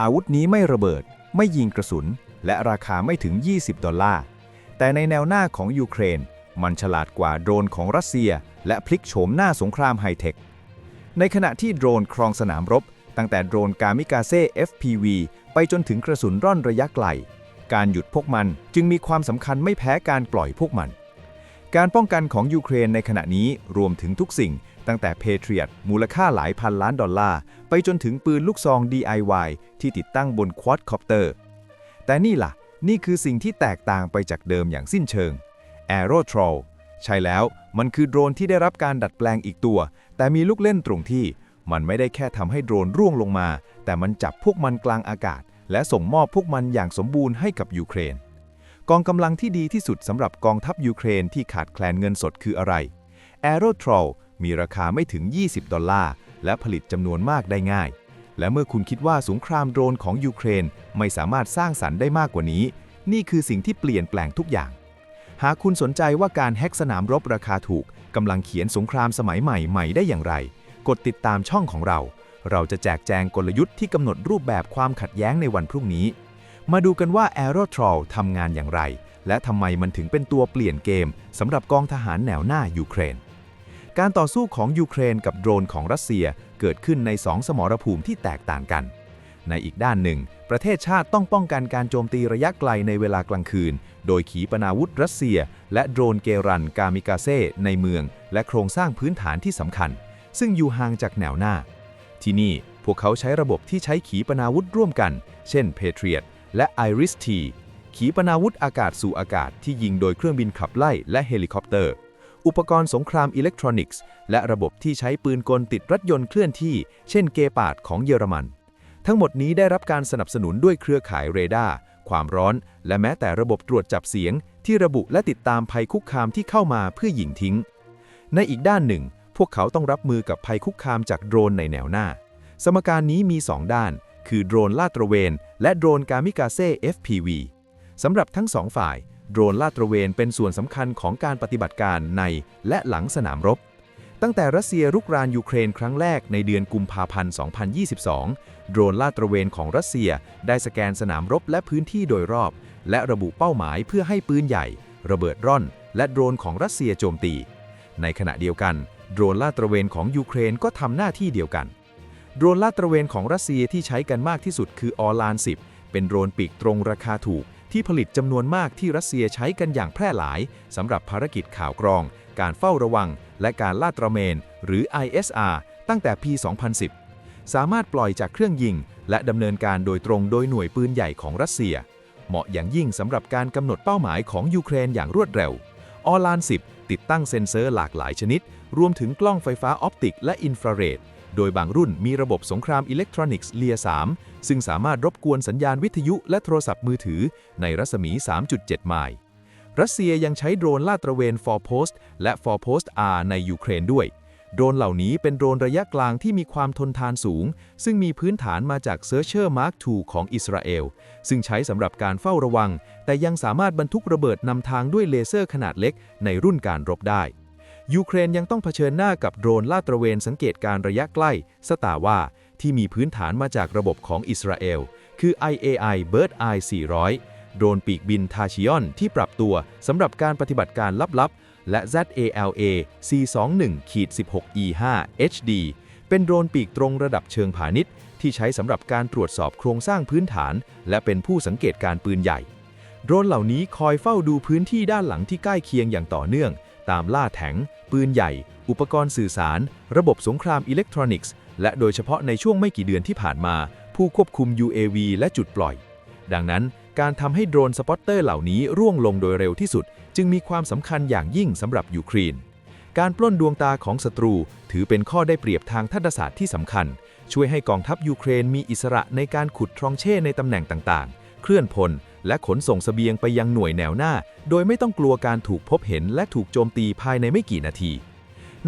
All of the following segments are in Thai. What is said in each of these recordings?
อาวุธนี้ไม่ระเบิด ไม่ยิงกระสุน และราคาไม่ถึง 20 ดอลลาร์ แต่ในแนวหน้าของยูเครน มันฉลาดกว่าโดรนของรัสเซีย และพลิกโฉมหน้าสงครามไฮเทค ในขณะที่โดรนครองสนามรบ ตั้งแต่โดรนกามิกาเซ่ FPV ไปจนถึงกระสุนร่อนระยะไกล การหยุดพวกมันจึงมีความสำคัญไม่แพ้การปล่อยพวกมัน การป้องกันของยูเครนในขณะนี้รวมถึงทุกสิ่ง ตั้งแต่ Patriot มูลค่าหลายพันล้านดอลลาร์ ไปจนถึงปืนลูกซอง DIY ที่ติดตั้งบนควอดคอปเตอร์ แต่นี่ล่ะ นี่คือสิ่งที่แตกต่างไปจากเดิมอย่างสิ้นเชิง Aero Troll ใช่แล้วมันคือโดรนที่ได้รับการดัดแปลงอีกตัว แต่มีลูกเล่นตรงที่ มันไม่ได้แค่ทำให้โดรนร่วงลงมา แต่มันจับพวกมันกลางอากาศ และส่งมอบพวกมันอย่างสมบูรณ์ให้กับยูเครน กองกำลังที่ดีที่สุดสำหรับกองทัพยูเครนที่ขาดแคลนเงินสดคืออะไร Aero Troll มีราคาไม่ถึง 20 ดอลลาร์ และผลิตจำนวนมากได้ง่าย และเมื่อคุณคิดว่าสงครามโดรนของยูเครนไม่สามารถสร้างสรรค์ได้มากกว่านี้ นี่คือสิ่งที่เปลี่ยนแปลงทุกอย่าง หากคุณสนใจว่าการแฮกสนามรบราคาถูกกำลังเขียนสงครามสมัยใหม่ใหม่ได้อย่างไร กดติดตามช่องของเรา เราจะแจกแจงกลยุทธ์ที่กำหนดรูปแบบความขัดแย้งในวันพรุ่งนี้ มาดูกันว่า a e r o t r o l ทำงานอย่างไร และทำไมมันถึงเป็นตัวเปลี่ยนเกมสำหรับกองทหารแนวหน้ายูเครน การต่อสู้ของยูเครนกับโดรนของรัสเซียเกิดขึ้นในสองสมรภูมิที่แตกต่างกัน ในอีกด้านหนึ่ง ประเทศชาติต้องป้องกันการโจมตีระยะไกลในเวลากลางคืน โดยขีปนาวุธรัสเซีย และโดรนเกรันกามิกาเซ่ในเมือง และโครงสร้างพื้นฐานที่สำคัญ ซึ่งอยู่ห่างจากแนวหน้า ที่นี่พวกเขาใช้ระบบที่ใช้ขีปนาวุธร่วมกัน เช่น Patriot และ Iris-T ขีปนาวุธอากาศสู่อากาศที่ยิงโดยเครื่องบินขับไล่และเฮลิคอปเตอร์ อุปกรณ์สงครามอิเล็กทรอนิกส์ และระบบที่ใช้ปืนกลติดรถยนต์เคลื่อนที่ เช่นเกปาดของเยอรมัน ทั้งหมดนี้ได้รับการสนับสนุนด้วยเครือข่ายเรดาร์ความร้อน และแม้แต่ระบบตรวจจับเสียง ที่ระบุและติดตามภัยคุกคามที่เข้ามาเพื่อหยิงทิ้ง ในอีกด้านหนึ่ง พวกเขาต้องรับมือกับภัยคุกคามจากโดรนในแนวหน้า สมการนี้มี 2 ด้าน คือโดรนลาดตระเวน และโดรนกามิกาเซ่ FPV สำหรับทั้งสองฝ่าย โดรนลาดตระเวนเป็นส่วนสำคัญของการปฏิบัติการในและหลังสนามรบ ตั้งแต่รัสเซียรุกรานยูเครนครั้งแรกในเดือนกุมภาพันธ์ 2022 โดรนลาดตระเวนของรัสเซียได้สแกนสนามรบและพื้นที่โดยรอบ และระบุเป้าหมายเพื่อให้ปืนใหญ่ ระเบิดร่อน และโดรนของรัสเซียโจมตี ในขณะเดียวกัน โดรนลาดตระเวนของยูเครนก็ทำหน้าที่เดียวกัน โดรนลาดตระเวนของรัสเซียที่ใช้กันมากที่สุดคือออลาน10 เป็นโดรนปีกตรงราคาถูก ที่ผลิตจำนวนมากที่รัสเซียใช้กันอย่างแพร่หลายสำหรับภารกิจข่าวกรอง การเฝ้าระวัง และการลาดตระเวนหรือ ISR ตั้งแต่ปี 2010 สามารถปล่อยจากเครื่องยิง และดำเนินการโดยตรงโดยหน่วยปืนใหญ่ของรัสเซีย เหมาะอย่างยิ่งสำหรับการกำหนดเป้าหมายของยูเครนอย่างรวดเร็ว ออลาน 10 ติดตั้งเซ็นเซอร์หลากหลายชนิด รวมถึงกล้องไฟฟ้าออปติกและอินฟราเรด โดยบางรุ่นมีระบบสงครามอิเล็กทรอนิกส์เลีย3 ซึ่งสามารถรบกวนสัญญาณวิทยุและโทรศัพท์มือถือในรัศมี 3.7 ไมล์ รัสเซียยังใช้โดรนลาดตระเวน Forpost และ Forpost R ในยูเครนด้วย โดรนเหล่านี้เป็นโดรนระยะกลางที่มีความทนทานสูง ซึ่งมีพื้นฐานมาจาก Searcher Mark II ของอิสราเอล ซึ่งใช้สำหรับการเฝ้าระวัง แต่ยังสามารถบรรทุกระเบิดนำทางด้วยเลเซอร์ขนาดเล็กในรุ่นการรบได้ยูเครนยังต้องเผชิญหน้ากับโดรนลาดตระเวนสังเกตการระยะใกล้สตาว่า ที่มีพื้นฐานมาจากระบบของอิสราเอล คือ IAI Bird Eye 400 โดรนปีกบินทาชิออนที่ปรับตัวสำหรับการปฏิบัติการลับๆ และ ZALA C21-16E5 HD เป็นโดรนปีกตรงระดับเชิงพาณิชย์ที่ใช้สำหรับการตรวจสอบโครงสร้างพื้นฐาน และเป็นผู้สังเกตการปืนใหญ่ โดรนเหล่านี้คอยเฝ้าดูพื้นที่ด้านหลังที่ใกล้เคียงอย่างต่อเนื่อง ตามล่าแถง ปืนใหญ่ อุปกรณ์สื่อสาร ระบบสงครามอิเล็กทรอนิกส์ และโดยเฉพาะในช่วงไม่กี่เดือนที่ผ่านมา ผู้ควบคุม UAV และจุดปล่อย ดังนั้นการทำให้โดรนสปอตเตอร์เหล่านี้ร่วงลงโดยเร็วที่สุด จึงมีความสำคัญอย่างยิ่งสำหรับยูเครน การปล้นดวงตาของศัตรู ถือเป็นข้อได้เปรียบทางทัศศาสตร์ที่สำคัญ ช่วยให้กองทัพยูเครนมีอิสระในการขุดทรองเช่ในตำแหน่งต่างๆ เคลื่อนพล และขนส่งเสบียงไปยังหน่วยแนวหน้า โดยไม่ต้องกลัวการถูกพบเห็นและถูกโจมตีภายในไม่กี่นาที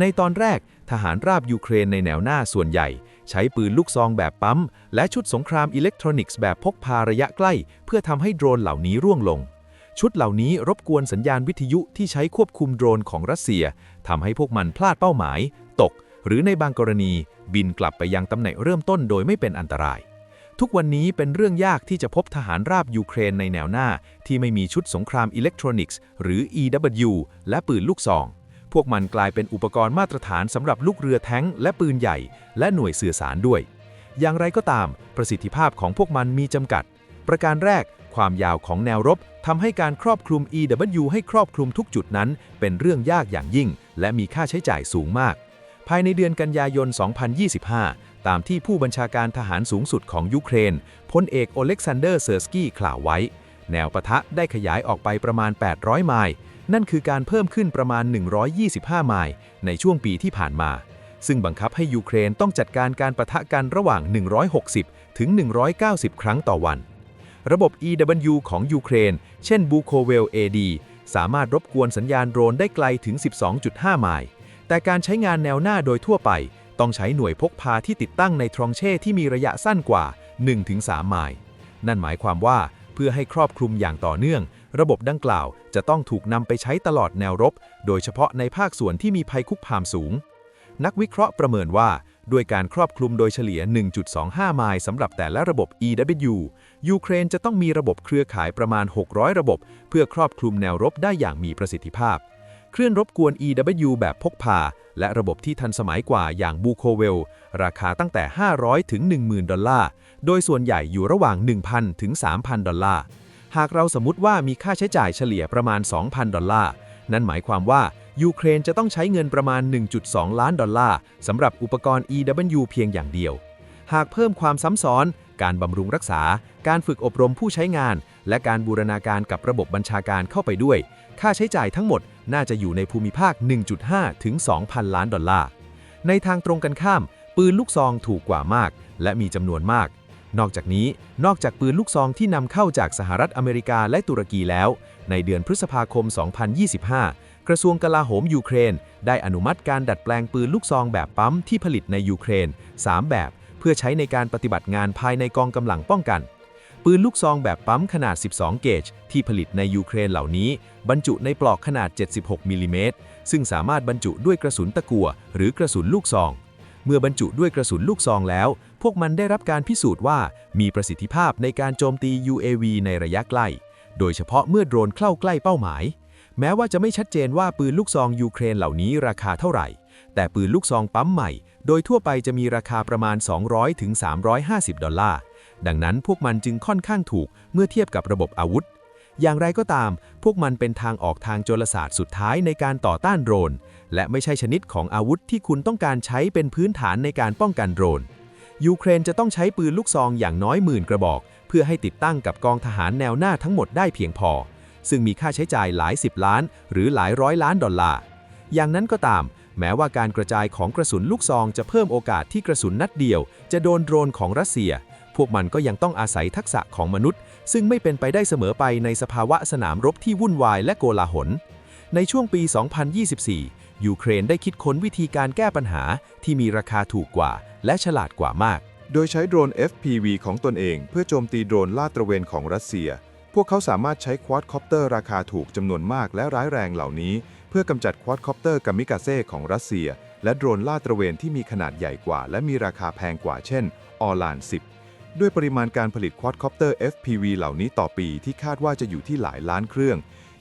ในตอนแรก ทหารราบยูเครนในแนวหน้าส่วนใหญ่ ใช้ปืนลูกซองแบบปั๊ม และชุดสงครามอิเล็กทรอนิกส์แบบพกพาระยะใกล้ เพื่อทำให้โดรนเหล่านี้ร่วงลง ชุดเหล่านี้รบกวนสัญญาณวิทยุที่ใช้ควบคุมโดรนของรัสเซียทำให้พวกมันพลาดเป้าหมาย ตก หรือในบางกรณีบินกลับไปยังตำแหน่งเริ่มต้นโดยไม่เป็นอันตราย ทุกวันนี้เป็นเรื่องยากที่จะพบทหารราบยูเครนในแนวหน้า ที่ไม่มีชุดสงครามอิเล็กทรอนิกส์ หรือ EW และปืนลูกซอง พวกมันกลายเป็นอุปกรณ์มาตรฐานสำหรับลูกเรือแท้งและปืนใหญ่ และหน่วยสื่อสารด้วย อย่างไรก็ตาม ประสิทธิภาพของพวกมันมีจำกัด ประการแรก ความยาวของแนวรบทำให้การครอบคลุม EW ให้ครอบคลุมทุกจุดนั้น เป็นเรื่องยากอย่างยิ่ง และมีค่าใช้จ่ายสูงมาก ภายในเดือนกันยายน 2025 ตามที่ผู้บัญชาการทหารสูงสุดของยูเครนพลเอกโอเล็กซานเดอร์เซอร์สกี้กล่าวไว้ แนวปะทะได้ขยายออกไปประมาณ 800 ไมล์ นั่นคือการเพิ่มขึ้นประมาณ 125 ไมล์ในช่วงปีที่ผ่านมา ซึ่งบังคับให้ยูเครนต้องจัดการการประทะกันระหว่าง 160 ถึง 190 ครั้งต่อวัน ระบบ EW ของยูเครน เช่น b u k o v e l AD สามารถรบกวนสัญญาณโดรนได้ไกลถึง 12.5 ไมล์ แต่การใช้งานแนวหน้าโดยทั่วไป ต้องใช้หน่วยพกพาที่ติดตั้งในทรองเช่ที่มีระยะสั้นกว่า 1-3 ไมล์ นั่นหมายความว่าเพื่อให้ครอบคลุมอย่างต่อเนื่อง ระบบดังกล่าวจะต้องถูกนำไปใช้ตลอดแนวรบ โดยเฉพาะในภาคส่วนที่มีภัยคุกคามสูง นักวิเคราะห์ประเมินว่า ด้วยการครอบคลุมโดยเฉลี่ย 1.25 ไมล์สำหรับแต่ละระบบ EW ยูเครนจะต้องมีระบบเครือข่ายประมาณ 600 ระบบ เพื่อครอบคลุมแนวรบได้อย่างมีประสิทธิภาพ เครื่องรบกวน EW แบบพกพา และระบบที่ทันสมัยกว่าอย่างบูโคเวล ราคาตั้งแต่ 500 ถึง 10,000 ดอลลาร์ โดยส่วนใหญ่อยู่ระหว่าง 1,000 ถึง 3,000 ดอลลาร์ หากเราสมมติว่ามีค่าใช้จ่ายเฉลี่ยประมาณ 2,000 ดอลลาร์ นั่นหมายความว่า ยูเครนจะต้องใช้เงินประมาณ 1.2 ล้านดอลลาร์สำหรับอุปกรณ์ EW เพียงอย่างเดียว หากเพิ่มความซ้ำซ้อน การบำรุงรักษา การฝึกอบรมผู้ใช้งาน และการบูรณาการกับระบบบัญชาการเข้าไปด้วย ค่าใช้จ่ายทั้งหมดน่าจะอยู่ในภูมิภาค 1.5 ถึง 2,000 ล้านดอลลาร์ ในทางตรงกันข้าม ปืนลูกซองถูกกว่ามาก และมีจำนวนมาก นอกจากนี้นอกจากปืนลูกซองที่นำเข้าจากสหรัฐอเมริกาและตุรกีแล้ว ในเดือนพฤษภาคม 2025 กระทรวงกลาโหมยูเครน ได้อนุมัติการดัดแปลงปืนลูกซองแบบปั๊มที่ผลิตในยูเครน 3 แบบ เพื่อใช้ในการปฏิบัติงานภายในกองกำลังป้องกัน ปืนลูกซองแบบปั๊มขนาด 12 เกจ ที่ผลิตในยูเครนเหล่านี้ บรรจุในปลอกขนาด 76 มิลลิเมตร ซึ่งสามารถบรรจุด้วยกระสุนตะกั่วหรือกระสุนลูกซองเมื่อบรรจุด้วยกระสุนลูกซองแล้ว พวกมันได้รับการพิสูจน์ว่ามีประสิทธิภาพในการโจมตี UAV ในระยะใกล้ โดยเฉพาะเมื่อโดรนเข้าใกล้เป้าหมาย แม้ว่าจะไม่ชัดเจนว่าปืนลูกซองยูเครนเหล่านี้ราคาเท่าไหร่ แต่ปืนลูกซองปั๊มใหม่ โดยทั่วไปจะมีราคาประมาณ 200ถึง350ดอลลาร์ ดังนั้นพวกมันจึงค่อนข้างถูกเมื่อเทียบกับระบบอาวุธ อย่างไรก็ตาม พวกมันเป็นทางออกทางโจรศาสตร์สุดท้ายในการต่อต้านโดรน และไม่ใช่ชนิดของอาวุธที่คุณต้องการใช้เป็นพื้นฐานในการป้องกันโดรน ยูเครนจะต้องใช้ปืนลูกซองอย่างน้อยหมื่นกระบอก เพื่อให้ติดตั้งกับกองทหารแนวหน้าทั้งหมดได้เพียงพอ ซึ่งมีค่าใช้จ่ายหลายสิบล้าน หรือหลายร้อยล้านดอลลาร์ อย่างนั้นก็ตาม แม้ว่าการกระจายของกระสุนลูกซองจะเพิ่มโอกาสที่กระสุนนัดเดียว จะโดนโดรนของรัสเซีย พวกมันก็ยังต้องอาศัยทักษะของมนุษย์ ซึ่งไม่เป็นไปได้เสมอไปในสภาวะสนามรบที่วุ่นวายและโกลาหลในช่วงปี 2024 ยูเครนได้คิดค้นวิธีการแก้ปัญหาที่มีราคาถูกกว่า และฉลาดกว่ามาก โดยใช้โดรน FPV ของตนเอง เพื่อโจมตีโดรนลาดตระเวนของรัสเซีย พวกเขาสามารถใช้ควอดคอปเตอร์ราคาถูกจำนวนมากและร้ายแรงเหล่านี้ เพื่อกำจัดควอดคอปเตอร์กามิกาเซ่ของรัสเซีย และโดรนลาดตระเวนที่มีขนาดใหญ่กว่า และมีราคาแพงกว่าเช่นออลาน10ด้วยปริมาณการผลิตควอดคอปเตอร์ FPV เหล่านี้ต่อปีที่คาดว่าจะอยู่ที่หลายล้านเครื่อง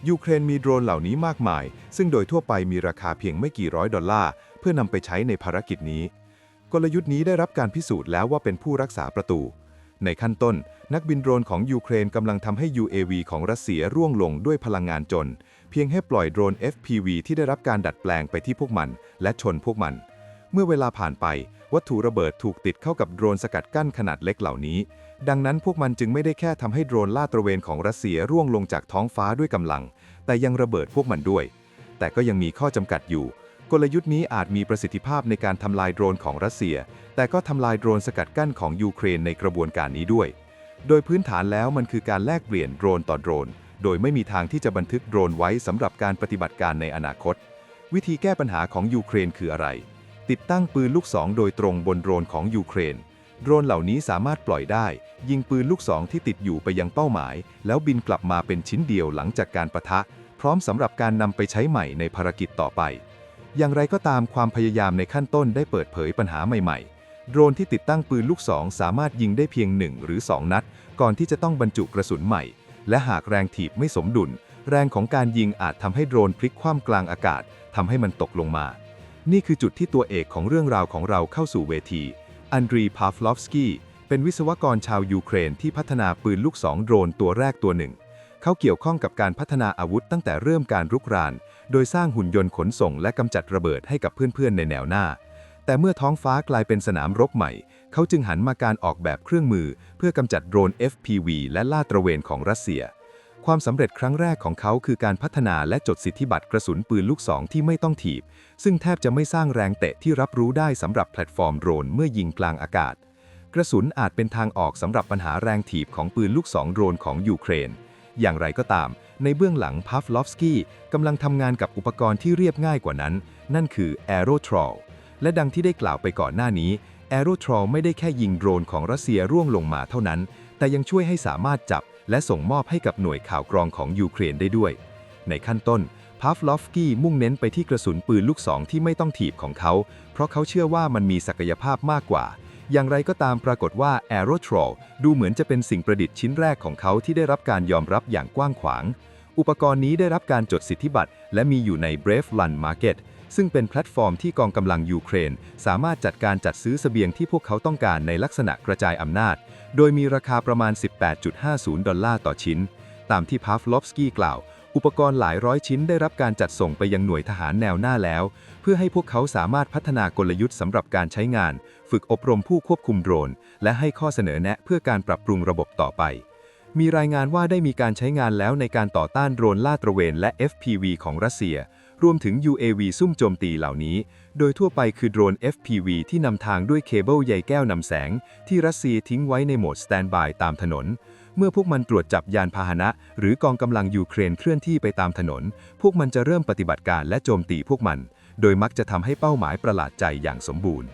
ยูเครนมีโดรนเหล่านี้มากมาย ซึ่งโดยทั่วไปมีราคาเพียงไม่กี่ร้อยดอลลาร์ เพื่อนำไปใช้ในภารกิจนี้ กลยุทธ์นี้ได้รับการพิสูจน์แล้วว่าเป็นผู้รักษาประตู ในขั้นต้น นักบินโดรนของยูเครนกำลังทำให้ UAV ของรัสเซียร่วงลงด้วยพลังงานจน เพียงให้ปล่อยโดรน FPV ที่ได้รับการดัดแปลงไปที่พวกมัน และชนพวกมัน เมื่อเวลาผ่านไป วัตถุระเบิดถูกติดเข้ากับโดรนสกัดกั้นขนาดเล็กเหล่านี้ ดังนั้นพวกมันจึงไม่ได้แค่ทำให้โดรนลาดตระเวนของรัสเซียร่วงลงจากท้องฟ้าด้วยกำลัง แต่ยังระเบิดพวกมันด้วย แต่ก็ยังมีข้อจำกัดอยู่ กลยุทธ์นี้อาจมีประสิทธิภาพในการทำลายโดรนของรัสเซีย แต่ก็ทำลายโดรนสกัดกั้นของยูเครนในกระบวนการนี้ด้วย โดยพื้นฐานแล้วมันคือการแลกเปลี่ยนโดรนต่อโดรน โดยไม่มีทางที่จะบันทึกโดรนไว้สำหรับการปฏิบัติการในอนาคต วิธีแก้ปัญหาของยูเครนคืออะไร ติดตั้งปืนลูกสองโดยตรงบนโดรนของยูเครน โดรนเหล่านี้สามารถปล่อยได้ ยิงปืนลูกสองที่ติดอยู่ไปยังเป้าหมาย แล้วบินกลับมาเป็นชิ้นเดียวหลังจากการประทะ พร้อมสำหรับการนำไปใช้ใหม่ในภารกิจต่อไป อย่างไรก็ตามความพยายามในขั้นต้นได้เปิดเผยปัญหาใหม่ๆ โดรนที่ติดตั้งปืนลูกศรสามารถยิงได้เพียง 1 หรือ 2 นัด ก่อนที่จะต้องบรรจุกระสุนใหม่ และหากแรงถีบไม่สมดุล แรงของการยิงอาจทำให้โดรนพลิกคว่ำกลางอากาศทำให้มันตกลงมา นี่คือจุดที่ตัวเอกของเรื่องราวของเราเข้าสู่เวที อันดรีพาฟลอฟสกี้เป็นวิศวกรชาวยูเครนที่พัฒนาปืนลูกสองโดรนตัวแรกตัวหนึ่ง เขาเกี่ยวข้องกับการพัฒนาอาวุธตั้งแต่เริ่มการรุกราน โดยสร้างหุ่นยนต์ขนส่งและกำจัดระเบิดให้กับเพื่อนๆในแนวหน้า แต่เมื่อท้องฟ้ากลายเป็นสนามรบใหม่ เขาจึงหันมาการออกแบบเครื่องมือ เพื่อกำจัดโดรน FPV และล่าตระเวนของรัสเซีย ความสำเร็จครั้งแรกของเขาคือการพัฒนาและจดสิทธิบัตรกระสุนปืนลูกสองที่ไม่ต้องถีบ ซึ่งแทบจะไม่สร้างแรงเตะที่รับรู้ได้สำหรับแพลตฟอร์มโดรนเมื่อยิงกลางอากาศ กระสุนอาจเป็นทางออกสำหรับปัญหาแรงถีบของปืนลูกสองโดรนของยูเครน อย่างไรก็ตาม ในเบื้องหลังพาฟลอฟสกี้กำลังทำงานกับอุปกรณ์ที่เรียบง่ายกว่านั้น นั่นคือ a e r o t r o l และดังที่ได้กล่าวไปก่อนหน้านี้ a e r o t r o l ไม่ได้แค่ยิงโดรนของรัสเซียร่วงลงมาเท่านั้น แต่ยังช่วยให้สามารถจับ และส่งมอบให้กับหน่วยข่าวกรองของยูเครนได้ด้วย ในขั้นต้นพาฟลอฟกี้มุ่งเน้นไปที่กระสุนปืนลูกสองที่ไม่ต้องถีบของเขา เพราะเขาเชื่อว่ามันมีศักยภาพมากกว่า อย่างไรก็ตามปรากฏว่า a e r o t r o l ดูเหมือนจะเป็นสิ่งประดิษฐ์ชิ้นแรกของเขาที่ได้รับการยอมรับอย่างกว้างขวาง อุปกรณ์นี้ได้รับการจดสิทธิบัตร และมีอยู่ใน Brave Run Market ซึ่งเป็นแพลตฟอร์มที่กองกำลังยูเครน สามารถจัดการจัดซื้อเสบียงที่พวกเขาต้องการในลักษณะกระจายอำนาจ โดยมีราคาประมาณ 18.50 ดอลลาร์ต่อชิ้น ตามที่พาฟลอฟสกี้กล่าว อุปกรณ์หลายร้อยชิ้นได้รับการจัดส่งไปยังหน่วยทหารแนวหน้าแล้ว เพื่อให้พวกเขาสามารถพัฒนากลยุทธ์สำหรับการใช้งาน ฝึกอบรมผู้ควบคุมโดรน และให้ข้อเสนอแนะเพื่อการปรับปรุงระบบต่อไป มีรายงานว่าได้มีการใช้งานแล้วในการต่อต้านโดรนลาดตระเวนและ FPV ของรัสเซีย รวมถึง UAV ซุ่มโจมตีเหล่านี้ โดยทั่วไปคือโดรน FPV ที่นำทางด้วยเคเบิลใยแก้วนำแสง ที่รัสเซียทิ้งไว้ในโหมดสแตนบายตามถนน เมื่อพวกมันตรวจจับยานพาหนะ หรือกองกำลังยูเครนเคลื่อนที่ไปตามถนน พวกมันจะเริ่มปฏิบัติการและโจมตีพวกมัน โดยมักจะทำให้เป้าหมายประหลาดใจอย่างสมบูรณ์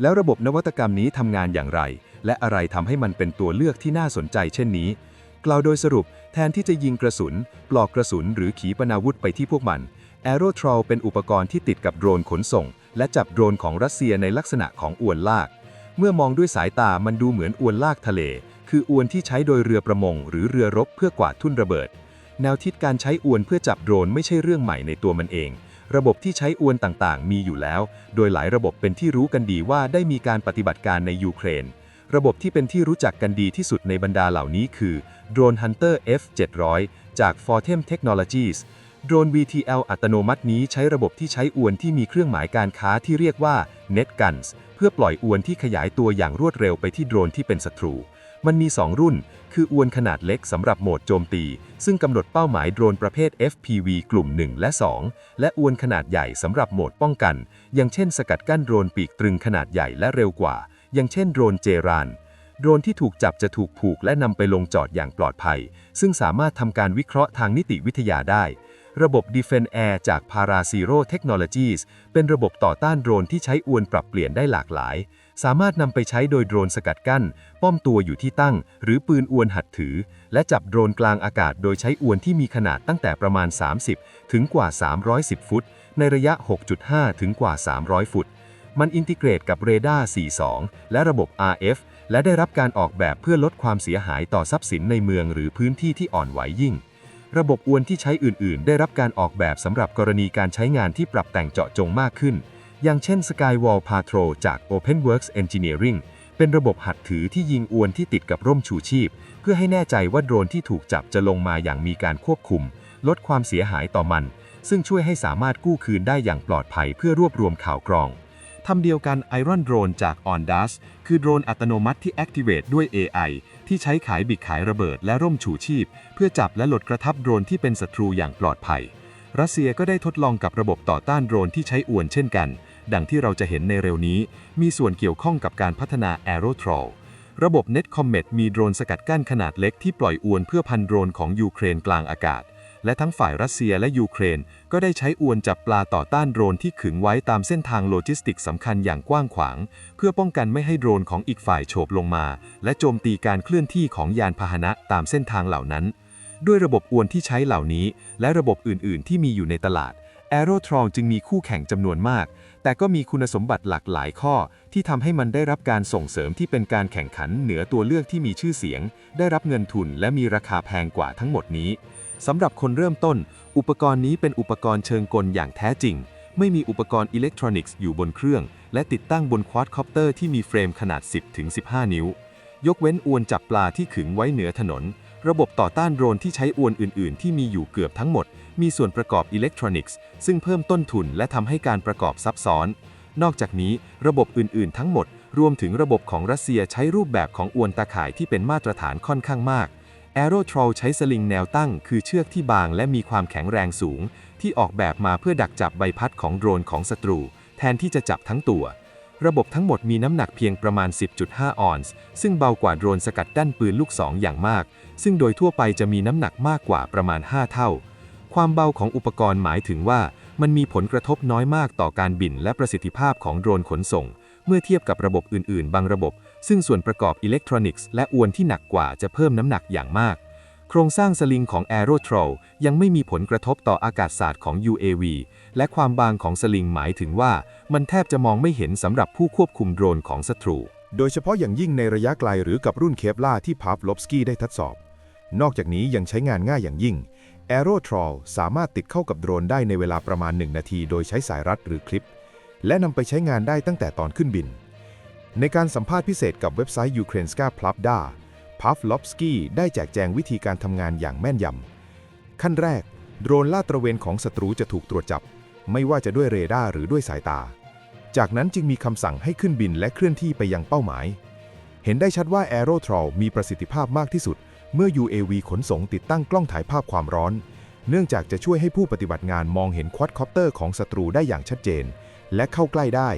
แล้วระบบนวัตกรรมนี้ทำงานอย่างไร และอะไรทำให้มันเป็นตัวเลือกที่น่าสนใจเช่นนี้ กล่าวโดยสรุป แทนที่จะยิงกระสุน ปลอกกระสุนหรือขีปนาวุธไปที่พวกมัน a e r o t r o l เป็นอุปกรณ์ที่ติดกับโดรนขนส่ง และจับโดรนของรัสเซียในลักษณะของอวนลาก เมื่อมองด้วยสายตามันดูเหมือนอวนลากทะเล คืออวนที่ใช้โดยเรือประมง หรือเรือรบเพื่อกวาดทุ่นระเบิด แนวคิดการใช้อวนเพื่อจับโดรนไม่ใช่เรื่องใหม่ในตัวมันเอง ระบบที่ใช้อวนต่างๆ มีอยู่แล้ว โดยหลายระบบเป็นที่รู้กันดีว่าได้มีการปฏิบัติการในยูเครน ระบบที่เป็นที่รู้จักกันดีที่สุดในบรรดาเหล่านี้คือ Drone Hunter F700 จาก Fortem Technologies โดรน VTL อัตโนมัตินี้ใช้ระบบที่ใช้อวนที่มีเครื่องหมายการค้าที่เรียกว่า Net Guns เพื่อปล่อยอวนที่ขยายตัวอย่างรวดเร็วไปที่โดรนที่เป็นศัตรู มันมี 2 รุ่น คืออวนขนาดเล็กสำหรับโหมดโจมตี ซึ่งกำหนดเป้าหมายโดรนประเภท FPV กลุ่ม 1 และ 2 และอวนขนาดใหญ่สำหรับโหมดป้องกัน อย่างเช่น สกัดกั้นโดรนปีกตรึงขนาดใหญ่และเร็วกว่า อย่างเช่นโดรนเจรานโดรนที่ถูกจับจะถูกผูกและนำไปลงจอดอย่างปลอดภัย ซึ่งสามารถทำการวิเคราะห์ทางนิติวิทยาได้ ระบบ Defend Air จาก Parasero Technologies เป็นระบบต่อต้านโดรนที่ใช้อวนปรับเปลี่ยนได้หลากหลาย สามารถนำไปใช้โดยโดรนสกัดกั้น ป้อมตัวอยู่ที่ตั้ง หรือปืนอวนหัดถือ และจับโดรนกลางอากาศโดยใช้อวนที่มีขนาดตั้งแต่ประมาณ 30 ถึงกว่า 310 ฟุต ในระยะ 6.5 ถึงกว่า 300 ฟุต มันอินทิเกรตกับเรดาร์ 42 และระบบ RF และได้รับการออกแบบเพื่อลดความเสียหายต่อทรัพย์สินในเมืองหรือพื้นที่ที่อ่อนไหวยิ่ง ระบบอวนที่ใช้อื่น ๆ ได้รับการออกแบบสำหรับกรณีการใช้งานที่ปรับแต่งเจาะจงมากขึ้น อย่างเช่น Skywall Patrol จาก OpenWorks Engineering เป็นระบบหัดถือที่ยิงอวนที่ติดกับร่มชูชีพ เพื่อให้แน่ใจว่าโดรนที่ถูกจับจะลงมาอย่างมีการควบคุม ลดความเสียหายต่อมัน ซึ่งช่วยให้สามารถกู้คืนได้อย่างปลอดภัยเพื่อรวบรวมข่าวกรองทำเดียวกัน Iron Drone จาก Ondas คือโดรนอัตโนมัติที่ Activate ด้วย AI ที่ใช้ขายบิดขายระเบิดและร่มชูชีพ เพื่อจับและหลดกระทับโดรนที่เป็นศัตรูอย่างปลอดภัย รัสเซียก็ได้ทดลองกับระบบต่อต้านโดรนที่ใช้อวนเช่นกัน ดังที่เราจะเห็นในเร็วนี้ มีส่วนเกี่ยวข้องกับการพัฒนา Aerotrol ระบบ NetCommet มีโดรนสกัดกั้นขนาดเล็กที่ปล่อยอวนเพื่อพันโดรนของยูเครนกลางอากาศ และทั้งฝ่ายรัสเซียและยูเครน ก็ได้ใช้อวนจับปลาต่อต้านโดรนที่ขึงไว้ตามเส้นทางโลจิสติกสำคัญอย่างกว้างขวาง เพื่อป้องกันไม่ให้โดรนของอีกฝ่ายโฉบลงมา และโจมตีการเคลื่อนที่ของยานพาหนะตามเส้นทางเหล่านั้น ด้วยระบบอวนที่ใช้เหล่านี้ และระบบอื่น ๆ ที่มีอยู่ในตลาด Aerotrol จึงมีคู่แข่งจำนวนมาก แต่ก็มีคุณสมบัติหลากหลายข้อ ที่ทำให้มันได้รับการส่งเสริมที่เป็นการแข่งขันเหนือตัวเลือกที่มีชื่อเสียง ได้รับเงินทุนและมีราคาแพงกว่าทั้งหมดนี้ สำหรับคนเริ่มต้น อุปกรณ์นี้เป็นอุปกรณ์เชิงกลอย่างแท้จริง ไม่มีอุปกรณ์อิเล็กทรอนิกส์อยู่บนเครื่อง และติดตั้งบนควอดคอปเตอร์ที่มีเฟรมขนาด 10-15 นิ้ว ยกเว้นอวนจับปลาที่ขึงไว้เหนือถนน ระบบต่อต้านโดรนที่ใช้อวนอื่น ๆ ที่มีอยู่เกือบทั้งหมด มีส่วนประกอบอิเล็กทรอนิกส์ซึ่งเพิ่มต้นทุนและทำให้การประกอบซับซ้อน นอกจากนี้ ระบบอื่น ๆ ทั้งหมด รวมถึงระบบของรัสเซียใช้รูปแบบของอวนตาข่ายที่เป็นมาตรฐานค่อนข้างมาก a e r o t r o l ใช้สลิงแนวตั้ง คือเชือกที่บางและมีความแข็งแรงสูง ที่ออกแบบมาเพื่อดักจับใบพัดของโดรนของศัตรู แทนที่จะจับทั้งตัว ระบบทั้งหมดมีน้ำหนักเพียงประมาณ 10.5 ออนซ์ ซึ่งเบากว่าโดรนสกัดด้านปืนลูกสองอย่างมาก ซึ่งโดยทั่วไปจะมีน้ำหนักมากกว่าประมาณ 5 เท่า ความเบาของอุปกรณ์หมายถึงว่า มันมีผลกระทบน้อยมากต่อการบินและประสิทธิภาพของโดรนขนส่ง เมื่อเทียบกับระบบอื่น ๆ บางระบบ ซึ่งส่วนประกอบอิเล็กทรอนิกส์และอวนที่หนักกว่าจะเพิ่มน้ำหนักอย่างมาก โครงสร้างสลิงของ a e r o t r o l ยังไม่มีผลกระทบต่ออากาศศาสตร์ของ UAV และความบางของสลิงหมายถึงว่า มันแทบจะมองไม่เห็นสำหรับผู้ควบคุมโดรนของศัตรู โดยเฉพาะอย่างยิ่งในระยะไกลหรือกับรุ่นเคปล่าที่พาฟลอฟสกี้ได้ทดสอบ นอกจากนี้ยังใช้งานง่ายอย่างยิ่ง a e r o t r o l สามารถติดเข้ากับโดรนได้ในเวลาประมาณ 1 นาที โดยใช้สายรัดหรือคลิป และนำไปใช้งานได้ตั้งแต่ตอนขึ้นบิน ในการสัมภาษณ์พิเศษกับเว็บไซต์ Ukrainska Pravda พาฟลอฟสกี้ได้แจกแจงวิธีการทำงานอย่างแม่นยำ ขั้นแรก โดรนลาดตระเวนของศัตรูจะถูกตรวจจับ ไม่ว่าจะด้วยเรดาร์หรือด้วยสายตา จากนั้นจึงมีคำสั่งให้ขึ้นบินและเคลื่อนที่ไปยังเป้าหมาย เห็นได้ชัดว่า a e r o t r o l มีประสิทธิภาพมากที่สุด เมื่อ UAV ขนส่งติดตั้งกล้องถ่ายภาพความร้อน เนื่องจากจะช่วยให้ผู้ปฏิบัติงานมองเห็นควอดคอปเตอร์ของศัตรูได้อย่างชัดเจน และเข้าใกล้ได้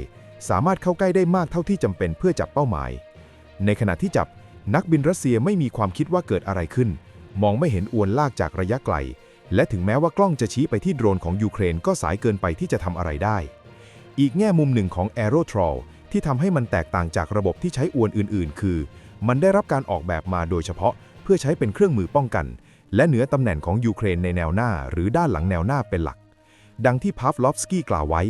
สามารถเข้าใกล้ได้มากเท่าที่จำเป็นเพื่อจับเป้าหมาย ในขณะที่จับนักบินรัสเซียไม่มีความคิดว่าเกิดอะไรขึ้น มองไม่เห็นอวนลากจากระยะไกล และถึงแม้ว่ากล้องจะชี้ไปที่โดรนของยูเครนก็สายเกินไปที่จะทำอะไรได้ อีกแง่มุมหนึ่งของ a e r o t r o l ที่ทำให้มันแตกต่างจากระบบที่ใช้อวนอื่น ๆ คือ มันได้รับการออกแบบมาโดยเฉพาะ เพื่อใช้เป็นเครื่องมือป้องกัน และเหนือตำแหน่งของยูเครนในแนวหน้า หรือด้านหลังแนวหน้าเป็นหลัก ดังที่พาฟลอฟสกี้กล่าวไว้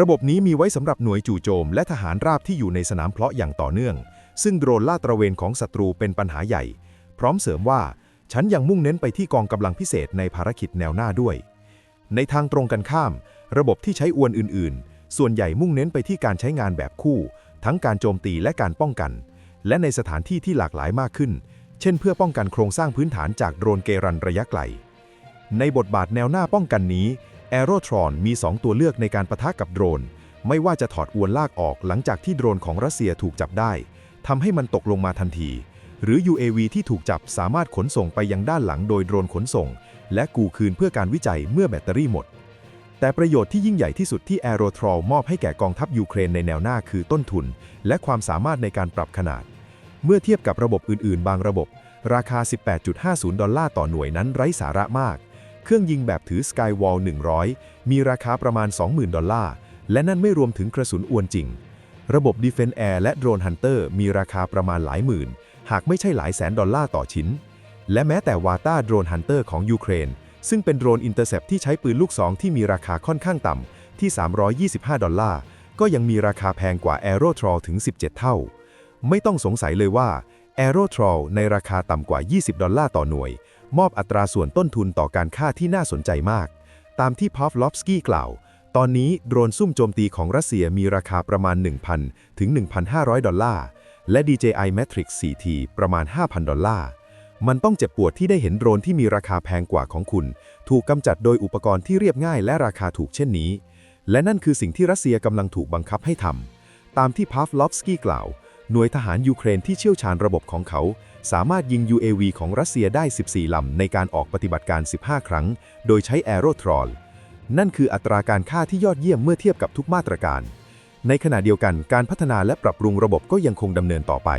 ระบบนี้มีไว้สำหรับหน่วยจู่โจม และทหารราบที่อยู่ในสนามเพลาะอย่างต่อเนื่อง ซึ่งโดรนลาดตระเวนของศัตรูเป็นปัญหาใหญ่ พร้อมเสริมว่า ฉันยังมุ่งเน้นไปที่กองกำลังพิเศษในภารกิจแนวหน้าด้วย ในทางตรงกันข้าม ระบบที่ใช้อวนอื่น ๆ ส่วนใหญ่มุ่งเน้นไปที่การใช้งานแบบคู่ ทั้งการโจมตีและการป้องกัน และในสถานที่ที่หลากหลายมากขึ้น เช่น เพื่อป้องกันโครงสร้างพื้นฐานจากโดรนเกรันระยะไกล ในบทบาทแนวหน้าป้องกันนี้ a e r o t r o n มี 2 ตัวเลือกในการปะทะกับโดรน ไม่ว่าจะถอดอวนลากออกหลังจากที่โดรนของรัสเซียถูกจับได้ทำให้มันตกลงมาทันที หรือ UAV ที่ถูกจับสามารถขนส่งไปยังด้านหลังโดยโดรนขนส่ง และกูคืนเพื่อการวิจัยเมื่อแบตเตอรี่หมด แต่ประโยชน์ที่ยิ่งใหญ่ที่สุดที่ a e r o t r o l มอบให้แก่กองทัพยูเครนในแนวหน้าคือต้นทุน และความสามารถในการปรับขนาด เมื่อเทียบกับระบบอื่น ๆ บางระบบ ราคา 18.50 ดอลลาร์ต่อหน่วยนั้นไร้สาระมาก เครื่องยิงแบบถือ Skywall 100 มีราคาประมาณ 20,000 ดอลลาร์ และนั่นไม่รวมถึงกระสุนอวนจริง ระบบ Defense Air และ Drone Hunter มีราคาประมาณหลายหมื่น หากไม่ใช่หลายแสนดอลลาร์ต่อชิ้น และแม้แต่วาต้า Drone Hunter ของยูเครน ซึ่งเป็นโดรนอินเตอร์เซปที่ใช้ปืนลูกซองที่มีราคาค่อนข้างต่ำที่ 325 ดอลลาร์ ก็ยังมีราคาแพงกว่า a e r o t r o l ถึง 17 เท่า ไม่ต้องสงสัยเลยว่า a e r o t r o l ในราคาต่ำกว่า 20 ดอลลาร์ต่อหน่วย มอบอัตราส่วนต้นทุนต่อการค่าที่น่าสนใจมาก ตามที่พอฟลอฟสกี้กล่าว ตอนนี้โดรนซุ่มโจมตีของรัสเซียมีราคาประมาณ 1,000 ถึง 1,500 ดอลลาร์ และ DJI Matrix 4T ประมาณ 5,000 ดอลลาร์ มันต้องเจ็บปวดที่ได้เห็นโดรนที่มีราคาแพงกว่าของคุณ ถูกกำจัดโดยอุปกรณ์ที่เรียบง่ายและราคาถูกเช่นนี้ และนั่นคือสิ่งที่รัสเซียกำลังถูกบังคับให้ทำตามที่พาฟลอฟสกี้กล่าว หน่วยทหารยูเครนที่เชี่ยวชาญระบบของเขา สามารถยิง UAV ของรัสเซียได้ 14 ลำในการออกปฏิบัติการ 15 ครั้ง โดยใช้ a e r o t r o l นั่นคืออัตราการค่าที่ยอดเยี่ยมเมื่อเทียบกับทุกมาตรการ ในขณะเดียวกันการพัฒนาและปรับปรุงระบบก็ยังคงดำเนินต่อไป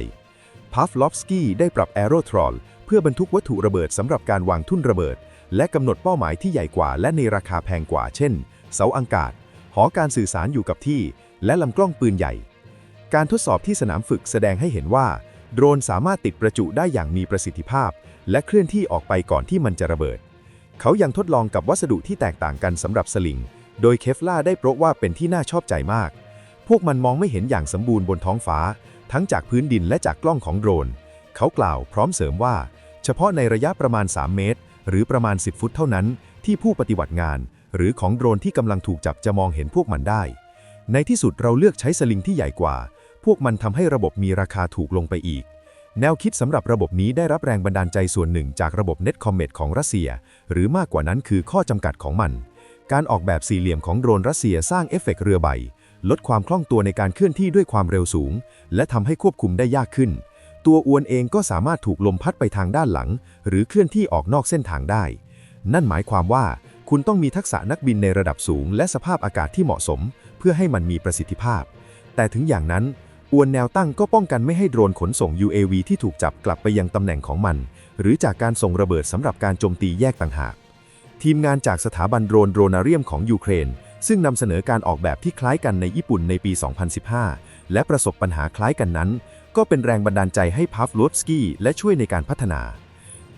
พาฟลอฟสกี้ได้ปรับ a e r o t r o l เพื่อบรรทุกวัตถุระเบิดสำหรับการวางทุ่นระเบิด และกำหนดเป้าหมายที่ใหญ่กว่า และในราคาแพงกว่า เช่น เสาอากาศ หอการสื่อสารอยู่กับที่ และลำกล้องปืนใหญ่ การทดสอบที่สนามฝึกแสดงให้เห็นว่า โดรนสามารถติดประจุได้อย่างมีประสิทธิภาพ และเคลื่อนที่ออกไปก่อนที่มันจะระเบิด เขายังทดลองกับวัสดุที่แตกต่างกันสำหรับสลิง โดยเคฟล่าได้โปรว่าเป็นที่น่าชอบใจมาก พวกมันมองไม่เห็นอย่างสมบูรณ์บนท้องฟ้า ทั้งจากพื้นดินและจากกล้องของโดรน เขากล่าวพร้อมเสริมว่า เฉพาะในระยะประมาณ 3 เมตร หรือประมาณ 10 ฟุตเท่านั้น ที่ผู้ปฏิบัติงาน หรือของโดรนที่กำลังถูกจับจะมองเห็นพวกมันได้ ในที่สุดเราเลือกใช้สลิงที่ใหญ่กว่า วกมันทำให้ระบบมีราคาถูกลงไปอีก แนวคิดสำหรับระบบนี้ได้รับแรงบันดาลใจส่วนหนึ่งจากระบบ Netcommet ของรัสเซีย หรือมากกว่านั้นคือข้อจำกัดของมัน การออกแบบสี่เหลี่ยมของโดรนรัสเซียสร้างเอฟเฟกต์เรือใบ ลดความคล่องตัวในการเคลื่อนที่ด้วยความเร็วสูง และทำให้ควบคุมได้ยากขึ้น ตัวอวนเองก็สามารถถูกลมพัดไปทางด้านหลัง หรือเคลื่อนที่ออกนอกเส้นทางได้ นั่นหมายความว่าคุณต้องมีทักษะนักบินในระดับสูง และสภาพอากาศที่เหมาะสม เพื่อให้มันมีประสิทธิภาพ แต่ถึงอย่างนั้น อวนแนวตั้งก็ป้องกันไม่ให้โดรนขนส่ง UAV ที่ถูกจับกลับไปยังตำแหน่งของมัน หรือจากการส่งระเบิดสำหรับการโจมตีแยกต่างหาก ทีมงานจากสถาบันโดรนโดรนาเรียมของยูเครน ซึ่งนำเสนอการออกแบบที่คล้ายกันในญี่ปุ่นในปี 2015 และประสบปัญหาคล้ายกันนั้น ก็เป็นแรงบันดาลใจให้พาฟลวสกี้และช่วยในการพัฒนา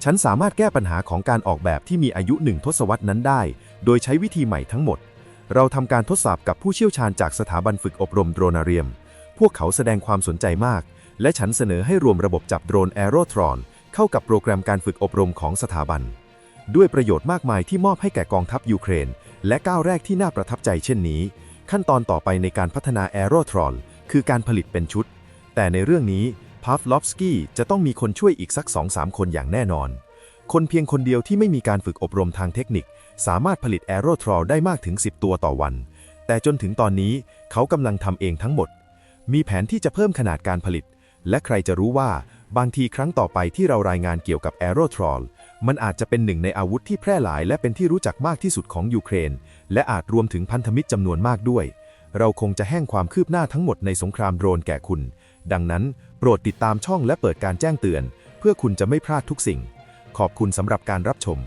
ฉันสามารถแก้ปัญหาของการออกแบบที่มีอายุหนึ่งทศวรรษนั้นได้ โดยใช้วิธีใหม่ทั้งหมด เราทำการทดสอบกับผู้เชี่ยวชาญจากสถาบันฝึกอบรมโดรนาเรียม พวกเขาแสดงความสนใจมาก และฉันเสนอให้รวมระบบจับโดรนแอโรทรอนเข้ากับโปรแกรมการฝึกอบรมของสถาบัน ด้วยประโยชน์มากมายที่มอบให้แก่กองทัพยูเครน และก้าวแรกที่น่าประทับใจเช่นนี้ ขั้นตอนต่อไปในการพัฒนาแอโรทรอนคือการผลิตเป็นชุด แต่ในเรื่องนี้พาฟลอฟสกี้จะต้องมีคนช่วยอีกสัก2-3คนอย่างแน่นอน คนเพียงคนเดียวที่ไม่มีการฝึกอบรมทางเทคนิค สามารถผลิตแอโรทรอลได้มากถึง 10 ตัวต่อวัน แต่จนถึงตอนนี้เขากำลังทำเองทั้งหมด มีแผนที่จะเพิ่มขนาดการผลิต และใครจะรู้ว่าบางทีครั้งต่อไปที่เรารายงานเกี่ยวกับแอโรทรอลมันอาจจะเป็นหนึ่งในอาวุธที่แพร่หลายและเป็นที่รู้จักมากที่สุดของยูเครน และอาจรวมถึงพันธมิตรจำนวนมากด้วย เราคงจะแห้งความคืบหน้าทั้งหมดในสงครามโดรนแก่คุณ ดังนั้น โปรดติดตามช่องและเปิดการแจ้งเตือน เพื่อคุณจะไม่พลาดทุกสิ่ง ขอบคุณสำหรับการรับชม